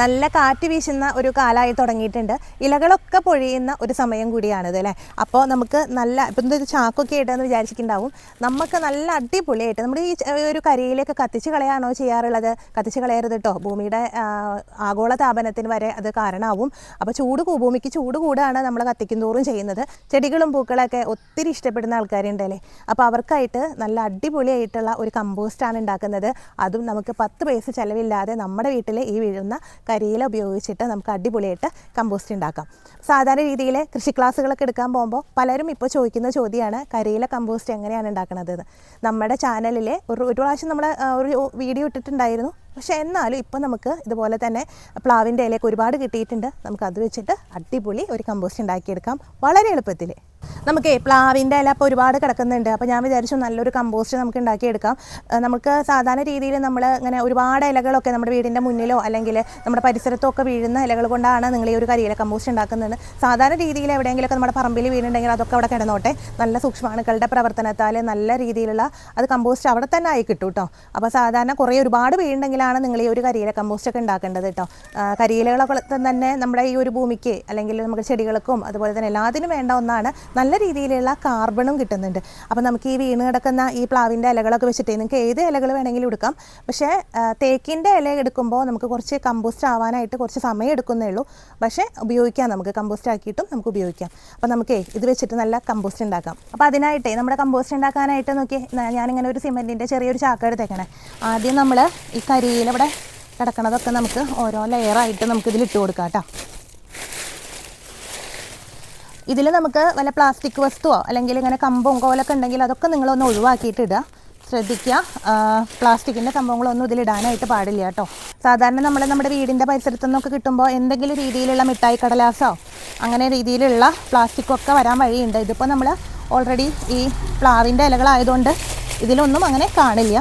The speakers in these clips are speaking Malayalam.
നല്ല കാറ്റ് വീശുന്ന ഒരു കാലമായി തുടങ്ങിയിട്ടുണ്ട്. ഇലകളൊക്കെ പൊഴിയുന്ന ഒരു സമയം കൂടിയാണിത് അല്ലേ? അപ്പോൾ നമുക്ക് നല്ല ഇപ്പം ഇതൊരു ചാക്കൊക്കെ ആയിട്ടെന്ന് വിചാരിച്ചിട്ടുണ്ടാവും. നമുക്ക് നല്ല അടിപൊളിയായിട്ട് നമ്മുടെ ഈ ഒരു കരിയിലേക്ക് കത്തിച്ച് കളയാണോ ചെയ്യാറുള്ളത്? കത്തിച്ച് കളയരുത് കേട്ടോ ഭൂമിയുടെ ആഗോള താപനത്തിന് വരെ അത് കാരണമാവും അപ്പോൾ ചൂട് ഭൂമിക്ക് ചൂട് കൂടാണ് നമ്മൾ കത്തിക്കും തോറും ചെയ്യുന്നത്. ചെടികളും പൂക്കളൊക്കെ ഒത്തിരി ഇഷ്ടപ്പെടുന്ന ആൾക്കാരുണ്ടല്ലേ അപ്പോൾ അവർക്കായിട്ട് നല്ല അടിപൊളിയായിട്ടുള്ള ഒരു കമ്പോസ്റ്റാണ് ഉണ്ടാക്കുന്നത്. അതും നമുക്ക് പത്ത് പൈസ ചിലവില്ലാതെ നമ്മുടെ വീട്ടിൽ ഈ വീഴുന്ന കരിയില ഉപയോഗിച്ചിട്ട് നമുക്ക് അടിപൊളിയായിട്ട് കമ്പോസ്റ്റ് ഉണ്ടാക്കാം സാധാരണ രീതിയിൽ കൃഷി ക്ലാസ്സുകളൊക്കെ എടുക്കാൻ പോകുമ്പോൾ പലരും ഇപ്പോൾ ചോദിക്കുന്ന ചോദ്യമാണ് കരിയില കമ്പോസ്റ്റ് എങ്ങനെയാണ് ഉണ്ടാക്കുന്നത്. നമ്മുടെ ചാനലിലെ ഒരു ഒരു പ്രാവശ്യം നമ്മൾ ഒരു വീഡിയോ ഇട്ടിട്ടുണ്ടായിരുന്നു പക്ഷേ എന്നാലും ഇപ്പോൾ നമുക്ക് ഇതുപോലെ തന്നെ പ്ലാവിന്റെ ഇലയൊക്കെ ഒരുപാട് കിട്ടിയിട്ടുണ്ട്. നമുക്ക് അത് വെച്ചിട്ട് അടിപൊളി ഒരു കമ്പോസ്റ്റ് ഉണ്ടാക്കിയെടുക്കാം. വളരെ എളുപ്പത്തിൽ. നമുക്ക് പ്ലാവിന്റെ ഇല ഇപ്പോൾ ഒരുപാട് കിടക്കുന്നുണ്ട്. അപ്പോൾ ഞാൻ വിചാരിച്ചു നല്ലൊരു കമ്പോസ്റ്റ് നമുക്ക് ഉണ്ടാക്കിയെടുക്കാം. നമുക്ക് സാധാരണ രീതിയിൽ നമ്മൾ ഇങ്ങനെ ഒരുപാട് ഇലകളൊക്കെ നമ്മുടെ വീടിന്റെ മുന്നിലോ അല്ലെങ്കിൽ നമ്മുടെ പരിസരത്തോ ഒക്കെ വീഴുന്ന ഇലകൾ കൊണ്ടാണ് നിങ്ങൾ ഈ ഒരു കരിയില കമ്പോസ്റ്റ് ഉണ്ടാക്കുന്നത്. സാധാരണ രീതിയിൽ എവിടെയെങ്കിലുമൊക്കെ നമ്മുടെ പറമ്പിൽ വീണുണ്ടെങ്കിൽ അതൊക്കെ അവിടെ കിടന്നോട്ടെ. നല്ല സൂക്ഷ്മാണുക്കളുടെ പ്രവർത്തനത്താൽ നല്ല രീതിയിലുള്ള അത് കമ്പോസ്റ്റ് അവിടെ തന്നെ ആയി കിട്ടും കേട്ടോ അപ്പോൾ സാധാരണ കുറേ ഒരുപാട് വീഴുണ്ടെങ്കിലാണ് നിങ്ങൾ ഈ ഒരു കരിയില കമ്പോസ്റ്റ് ഒക്കെ ഉണ്ടാക്കേണ്ടത് കേട്ടോ കരിയിലകളൊക്കെ തന്നെ നമ്മുടെ ഈ ഒരു ഭൂമിക്ക് അല്ലെങ്കിൽ നമുക്ക് ചെടികൾക്കും അതുപോലെ തന്നെ എല്ലാത്തിനും വേണ്ട ഒന്നാണ് നല്ല രീതിയിലുള്ള കാർബണും കിട്ടുന്നുണ്ട്. അപ്പോൾ നമുക്ക് ഈ വീണ് കിടക്കുന്ന ഈ പ്ലാവിന്റെ ഇലകളൊക്കെ വെച്ചിട്ട് നിങ്ങൾക്ക് ഏത് ഇലകൾ വേണമെങ്കിലും എടുക്കാം. പക്ഷേ തേക്കിന്റെ ഇല എടുക്കുമ്പോൾ നമുക്ക് കുറച്ച് കമ്പോസ്റ്റ് ആവാനായിട്ട് കുറച്ച് സമയം എടുക്കുന്നേ ഉള്ളൂ. പക്ഷേ ഉപയോഗിക്കാം. നമുക്ക് കമ്പോസ്റ്റ് ആക്കിയിട്ടും നമുക്ക് ഉപയോഗിക്കാം. അപ്പോൾ നമുക്കേ ഇത് വെച്ചിട്ട് നല്ല കമ്പോസ്റ്റ് ഉണ്ടാക്കാം. അപ്പോൾ അതിനായിട്ടേ നമ്മുടെ കമ്പോസ്റ്റ് ഉണ്ടാക്കാനായിട്ട് നോക്കി ഞാനിങ്ങനെ ഒരു സിമെന്റിന്റെ ചെറിയൊരു ചാക്ക എടുത്തേക്കണേ. ആദ്യം നമ്മൾ ഈ കരിയിൽ ഇവിടെ കിടക്കണതൊക്കെ നമുക്ക് ഓരോ ലെയറായിട്ട് നമുക്ക് ഇതിൽ ഇട്ട് കൊടുക്കാം കേട്ടോ. ഇതിൽ നമുക്ക് വല്ല പ്ലാസ്റ്റിക് വസ്തുവോ അല്ലെങ്കിൽ ഇങ്ങനെ കമ്പും കോലൊക്കെ ഉണ്ടെങ്കിൽ അതൊക്കെ നിങ്ങളൊന്ന് ഒഴിവാക്കിയിട്ട് ഇടുക. ശ്രദ്ധിക്കുക. പ്ലാസ്റ്റിക്കിന്റെ സംഭവങ്ങളൊന്നും ഇതിലിടാനായിട്ട് പാടില്ല കേട്ടോ. സാധാരണ നമ്മൾ നമ്മുടെ വീടിന്റെ പരിസരത്തു നിന്നൊക്കെ കിട്ടുമ്പോൾ എന്തെങ്കിലും രീതിയിലുള്ള മിഠായി കടലാസോ അങ്ങനെ രീതിയിലുള്ള പ്ലാസ്റ്റിക്കൊക്കെ വരാൻ വഴിയുണ്ട്. ഇതിപ്പോൾ നമ്മൾ ഓൾറെഡി ഈ പ്ലാവിന്റെ ഇലകളായതുകൊണ്ട് ഇതിലൊന്നും അങ്ങനെ കാണില്ല.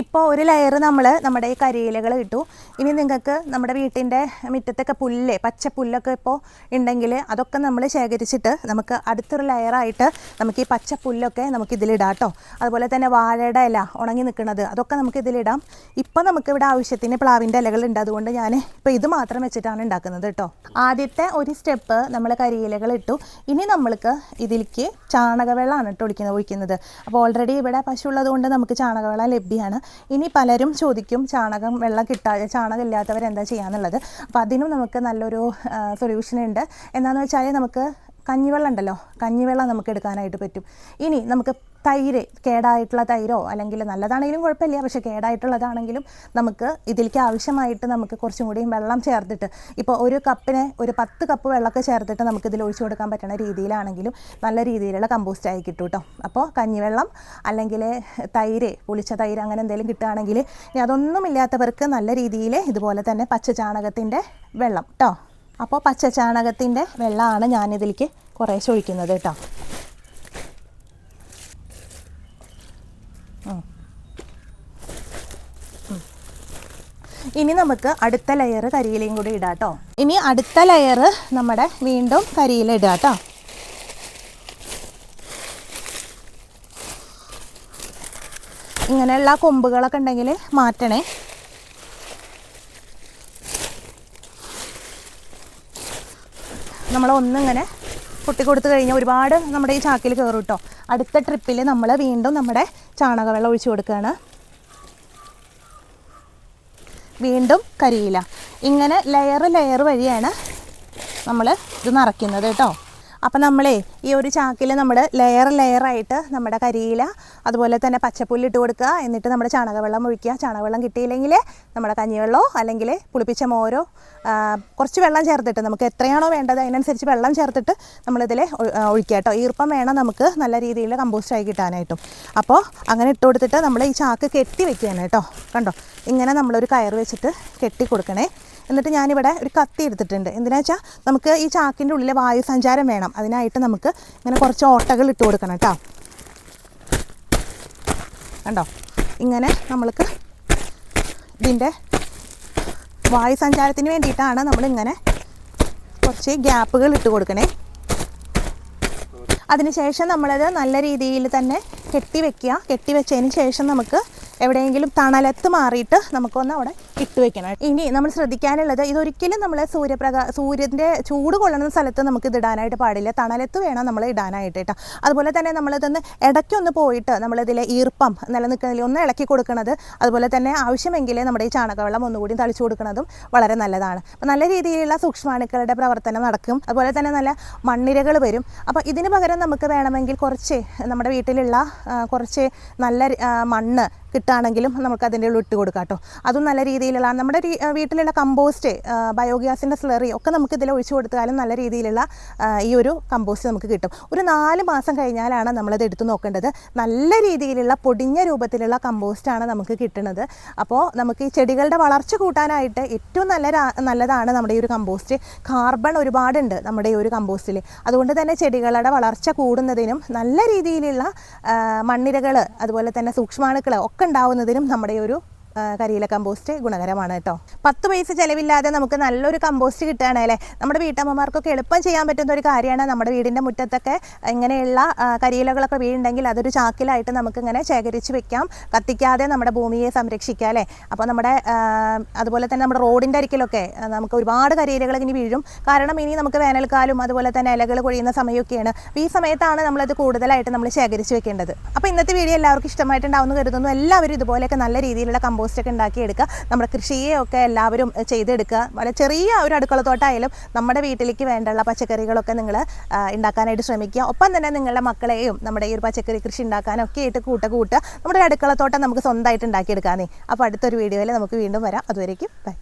ഇപ്പോൾ ഒരു ലെയർ നമ്മൾ നമ്മുടെ ഈ കരിയിലകൾ ഇട്ടു. ഇനി നിങ്ങൾക്ക് നമ്മുടെ വീട്ടിന്റെ മുറ്റത്തൊക്കെ പുല്ല് പച്ച പുല്ലൊക്കെ ഇപ്പോൾ ഉണ്ടെങ്കിൽ അതൊക്കെ നമ്മൾ ശേഖരിച്ചിട്ട് നമുക്ക് അടുത്തൊരു ലെയറായിട്ട് നമുക്ക് ഈ പച്ച പുല്ലൊക്കെ നമുക്ക് ഇതിലിടാം കേട്ടോ അതുപോലെ തന്നെ വാഴയുടെ ഇല ഉണങ്ങി നിൽക്കുന്നത് അതൊക്കെ നമുക്ക് ഇതിലിടാം. ഇപ്പോൾ നമുക്ക് ഇവിടെ ആവശ്യത്തിന് പ്ലാവിന്റെ ഉണ്ട്. അതുകൊണ്ട് ഞാൻ ഇപ്പോൾ ഇത് മാത്രം വെച്ചിട്ടാണ് ഉണ്ടാക്കുന്നത് കേട്ടോ. ആദ്യത്തെ ഒരു സ്റ്റെപ്പ് നമ്മൾ കരിയിലകൾ ഇട്ടു. ഇനി നമ്മൾക്ക് ഇതിലേക്ക് ചാണകവെള്ളമാണ് കേട്ടോ ഒഴിക്കുന്നത് ഒഴിക്കുന്നത്. അപ്പോൾ ഓൾറെഡി ഇവിടെ പശു ഉള്ളത് കൊണ്ട് നമുക്ക് ചാണകവെള്ളം ലഭ്യമാണ് ഇനി പലരും ചോദിക്കും ചാണകം വെള്ളം കിട്ടാതെ ചാണകം ഇല്ലാത്തവർ എന്താ ചെയ്യാന്നുള്ളത്. അപ്പോൾ അതിനും നമുക്ക് നല്ലൊരു സൊല്യൂഷൻ ഉണ്ട്. എന്താണെന്ന് വെച്ചാൽ നമുക്ക് കഞ്ഞിവെള്ളം ഉണ്ടല്ലോ? കഞ്ഞിവെള്ളം നമുക്ക് എടുക്കാനായിട്ട് പറ്റും. ഇനി നമുക്ക് തൈര് കേടായിട്ടുള്ള തൈരോ അല്ലെങ്കിൽ നല്ലതാണെങ്കിലും കുഴപ്പമില്ല. പക്ഷേ കേടായിട്ടുള്ളതാണെങ്കിലും നമുക്ക് ഇതിലേക്ക് ആവശ്യമായിട്ട് നമുക്ക് കുറച്ചും കൂടി വെള്ളം ചേർത്തിട്ട് ഇപ്പോൾ ഒരു കപ്പിന് ഒരു പത്ത് കപ്പ് വെള്ളമൊക്കെ ചേർത്തിട്ട് നമുക്ക് ഇതിൽ ഒഴിച്ചു കൊടുക്കാൻ പറ്റുന്ന രീതിയിലാണെങ്കിലും നല്ല രീതിയിലുള്ള കമ്പോസ്റ്റ് ആയി കിട്ടും കേട്ടോ. അപ്പോൾ കഞ്ഞിവെള്ളം അല്ലെങ്കിൽ തൈര് പുളിച്ച തൈര് അങ്ങനെ എന്തെങ്കിലും കിട്ടുകയാണെങ്കിൽ ഇനി അതൊന്നും ഇല്ലാത്തവർക്ക് നല്ല രീതിയിൽ ഇതുപോലെ തന്നെ പച്ച ചാണകത്തിന്റെ വെള്ളം കേട്ടോ. അപ്പോൾ പച്ച ചാണകത്തിന്റെ വെള്ളമാണ് ഞാനിതിലേക്ക് കുറേശ്ശെ ഒഴിക്കുന്നത് കേട്ടോ. ഇനി നമുക്ക് അടുത്ത ലെയർ കരിയിലയും കൂടി ഇടാം കേട്ടോ ഇനി അടുത്ത ലെയർ നമ്മുടെ വീണ്ടും കരിയില ഇടുക കേട്ടോ ഇങ്ങനെയുള്ള കൊമ്പുകളൊക്കെ ഉണ്ടെങ്കിൽ മാറ്റണേ. നമ്മൾ ഒന്നിങ്ങനെ പൊട്ടി കൊടുത്തു കഴിഞ്ഞാൽ ഒരുപാട് നമ്മുടെ ഈ ചാക്കിൽ കയറും കേട്ടോ അടുത്ത ട്രിപ്പിൽ നമ്മൾ വീണ്ടും നമ്മുടെ ചാണകവെള്ളം ഒഴിച്ചു കൊടുക്കുകയാണ്. വീണ്ടും കരിയില. ഇങ്ങനെ ലെയർ ലെയർ വഴിയാണ് നമ്മൾ ഇത് നിറയ്ക്കുന്നത് കേട്ടോ. അപ്പം നമ്മളേ ഈ ഒരു ചാക്കിൽ നമ്മൾ ലെയർ ലെയറായിട്ട് നമ്മുടെ കരിയില അതുപോലെ തന്നെ പച്ചപ്പുല്ലിട്ട് കൊടുക്കുക. എന്നിട്ട് നമ്മുടെ ചാണകവെള്ളം ഒഴിക്കുക. ചാണകവെള്ളം കിട്ടിയില്ലെങ്കിൽ നമ്മുടെ കഞ്ഞിവെള്ളമോ അല്ലെങ്കിൽ പുളിപ്പിച്ച മോരോ കുറച്ച് വെള്ളം ചേർത്തിട്ട് നമുക്ക് എത്രയാണോ വേണ്ടത് അതിനനുസരിച്ച് വെള്ളം ചേർത്തിട്ട് നമ്മളിതിൽ ഒഴിക്കുക കേട്ടോ. ഈർപ്പം വേണം നമുക്ക് നല്ല രീതിയിൽ കമ്പോസ്റ്റായി കിട്ടാനായിട്ടും. അപ്പോൾ അങ്ങനെ ഇട്ട് കൊടുത്തിട്ട് നമ്മൾ ഈ ചാക്ക് കെട്ടി വെക്കുകയാണ് കേട്ടോ. കണ്ടോ? ഇങ്ങനെ നമ്മളൊരു കയർ വെച്ചിട്ട് കെട്ടി കൊടുക്കണേ. എന്നിട്ട് ഞാനിവിടെ ഒരു കത്തി എടുത്തിട്ടുണ്ട്. എന്തിനാ വെച്ചാൽ നമുക്ക് ഈ ചാക്കിന്റെ ഉള്ളിലെ വായു സഞ്ചാരം വേണം. അതിനായിട്ട് നമുക്ക് ഇങ്ങനെ കുറച്ച് ഓട്ടകൾ ഇട്ട് കൊടുക്കണം കേട്ടോ. കണ്ടോ? ഇങ്ങനെ നമ്മൾക്ക് ഇതിന്റെ വായു സഞ്ചാരത്തിന് വേണ്ടിയിട്ടാണ് നമ്മളിങ്ങനെ കുറച്ച് ഗ്യാപ്പുകൾ ഇട്ട് കൊടുക്കണേ. അതിനുശേഷം നമ്മളത് നല്ല രീതിയിൽ തന്നെ കെട്ടി വെക്കുക. കെട്ടി വെച്ചതിന് ശേഷം നമുക്ക് എവിടെയെങ്കിലും തണലത്ത് മാറിയിട്ട് നമുക്കൊന്ന് അവിടെ ഇട്ട് വെക്കണം. ഇനി നമ്മൾ ശ്രദ്ധിക്കാനുള്ളത് ഇതൊരിക്കലും നമ്മൾ സൂര്യപ്രകാ സൂര്യന്റെ ചൂട് കൊള്ളുന്ന സ്ഥലത്ത് നമുക്ക് ഇത് ഇടാനായിട്ട് പാടില്ല. തണലത്ത് വേണം നമ്മൾ ഇടാനായിട്ട് കേട്ടോ. അതുപോലെ തന്നെ നമ്മളിതൊന്ന് ഇടയ്ക്കൊന്ന് പോയിട്ട് നമ്മളിതിലെ ഈർപ്പം നിലനിൽക്കുന്നതിൽ ഒന്ന് ഇളക്കി കൊടുക്കുന്നത് അതുപോലെ തന്നെ ആവശ്യമെങ്കിൽ നമ്മുടെ ഈ ചാണകവെള്ളം ഒന്നുകൂടി തളിച്ചു കൊടുക്കുന്നതും വളരെ നല്ലതാണ്. അപ്പോൾ നല്ല രീതിയിലുള്ള സൂക്ഷ്മാണുക്കളുടെ പ്രവർത്തനം നടക്കും. അതുപോലെ തന്നെ നല്ല മണ്ണിരകൾ വരും. അപ്പോൾ ഇതിന് പകരം നമുക്ക് വേണമെങ്കിൽ കുറച്ച് നമ്മുടെ വീട്ടിലുള്ള കുറച്ച് നല്ല മണ്ണ് കിട്ടുകയാണെങ്കിലും നമുക്ക് അതിന്റെ ഉള്ളിൽ ഇട്ട് കൊടുക്കാം കേട്ടോ. അതും നല്ല രീതിയിലുള്ള നമ്മുടെ വീട്ടിലുള്ള കമ്പോസ്റ്റ് ബയോഗ്യാസിന്റെ സ്ലറി ഒക്കെ നമുക്ക് ഇതിൽ ഒഴിച്ചു കൊടുത്താലും നല്ല രീതിയിലുള്ള ഈ ഒരു കമ്പോസ്റ്റ് നമുക്ക് കിട്ടും. ഒരു നാല് മാസം കഴിഞ്ഞാലാണ് നമ്മളത് എടുത്തു നോക്കേണ്ടത്. നല്ല രീതിയിലുള്ള പൊടിഞ്ഞ രൂപത്തിലുള്ള കമ്പോസ്റ്റാണ് നമുക്ക് കിട്ടുന്നത് അപ്പോൾ നമുക്ക് ഈ ചെടികളുടെ വളർച്ച കൂട്ടാനായിട്ട് ഏറ്റവും നല്ല നല്ലതാണ് നമ്മുടെ ഈ ഒരു കമ്പോസ്റ്റ്. കാർബൺ ഒരുപാടുണ്ട് നമ്മുടെ ഈ ഒരു കമ്പോസ്റ്റിൽ. അതുകൊണ്ട് തന്നെ ചെടികളുടെ വളർച്ച കൂടുന്നതിനും നല്ല രീതിയിലുള്ള മണ്ണിരകൾ അതുപോലെ തന്നെ സൂക്ഷ്മാണുക്കൾ ഒക്കെ ഉണ്ടാവുന്നതിനും നമ്മുടെ ഒരു കരിയില കമ്പോസ്റ്റ് ഗുണകരമാണ് കേട്ടോ. പത്ത് പൈസ ചിലവില്ലാതെ നമുക്ക് നല്ലൊരു കമ്പോസ്റ്റ് കിട്ടുകയാണ് അല്ലേ? നമ്മുടെ വീട്ടമ്മമാർക്കൊക്കെ എളുപ്പം ചെയ്യാൻ പറ്റുന്ന ഒരു കാര്യമാണ് നമ്മുടെ വീടിന്റെ മുറ്റത്തൊക്കെ ഇങ്ങനെയുള്ള കരിയിലകളൊക്കെ വീടുണ്ടെങ്കിൽ അതൊരു ചാക്കിലായിട്ട് നമുക്ക് ഇങ്ങനെ ശേഖരിച്ച് വെക്കാം. കത്തിക്കാതെ നമ്മുടെ ഭൂമിയെ സംരക്ഷിക്കാം അല്ലേ? അപ്പോൾ നമ്മുടെ അതുപോലെ തന്നെ നമ്മുടെ റോഡിന്റെ അരികിലൊക്കെ നമുക്ക് ഒരുപാട് കരിയിലകൾ ഇനി വീഴും. കാരണം ഇനി നമുക്ക് വേനൽക്കാലം അതുപോലെ തന്നെ ഇലകൾ കൊഴിയുന്ന സമയമൊക്കെയാണ്. അപ്പോൾ ഈ സമയത്താണ് നമ്മളത് കൂടുതലായിട്ട് നമ്മൾ ശേഖരിച്ച് വെക്കേണ്ടത്. അപ്പോൾ ഇന്നത്തെ വീഡിയോ എല്ലാവർക്കും ഇഷ്ടമായിട്ടുണ്ടാവുമെന്ന് കരുതുന്നു. എല്ലാവരും ഇതുപോലെയൊക്കെ നല്ല രീതിയിലുള്ള കമ്പോസ്റ്റ് ഒക്കെ ഉണ്ടാക്കിയെടുക്കുക നമ്മുടെ കൃഷിയെ ഒക്കെ എല്ലാവരും ചെയ്തെടുക്കുക. വളരെ ചെറിയ ഒരു അടുക്കളത്തോട്ടായാലും നമ്മുടെ വീട്ടിലേക്ക് വേണ്ടുള്ള പച്ചക്കറികളൊക്കെ നിങ്ങൾ ഉണ്ടാക്കാനായിട്ട് ശ്രമിക്കുക. ഒപ്പം തന്നെ നിങ്ങളുടെ മക്കളെയും നമ്മുടെ ഈ ഒരു പച്ചക്കറി കൃഷി ഉണ്ടാക്കാനൊക്കെ ആയിട്ട് കൂട്ട കൂട്ടുക നമ്മുടെ അടുക്കളത്തോട്ടം നമുക്ക് സ്വന്തമായിട്ട് ഉണ്ടാക്കിയെടുക്കാന്നേ അപ്പോൾ അടുത്തൊരു വീഡിയോയിൽ നമുക്ക് വീണ്ടും വരാം. അതുവരേക്കും ബൈ.